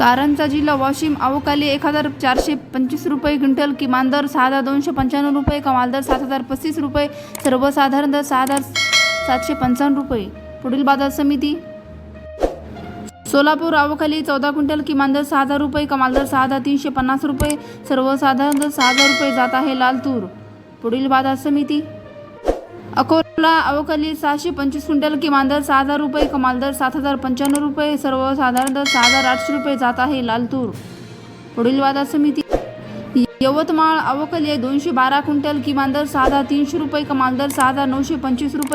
कारंजा जिल्हा वाशिम अवकाली एक हजार चारशे पंचवीस रुपये क्विंटल किमान दर सहा हजार दोनशे पंच्याण्णव रुपये कमाल दर सात हजार पस्तीस रुपये सर्वसाधारण दर सहा हजार सातशे पंचावन्न रुपये. पुढील बाजार समिती. सोलापूर अवखाली चौदा क्विंटल किमान दर सहा हजार रुपये कमाल दर सहा हजार तीनशे पन्नास रुपये सर्वसाधारण दर सहा हजार रुपये जात आहे लाल तूर. पुढील बाजार समिती. अकोला अवकाली सहाशे पंचवीस क्विंटल किमान दर सहा हजार रुपये कमाल दर सात हजार पंच्याण्णव रुपये सर्वसाधारण दर सहा हजार आठशे रुपये जात आहे लालतूर. पुढील वादा समिती. यवतमाळ अवकली दोनशे बारा क्विंटल किमान दर सहा हजार तीनशे रुपये कमाल दर सहा हजार नऊशे पंचवीस रुपये.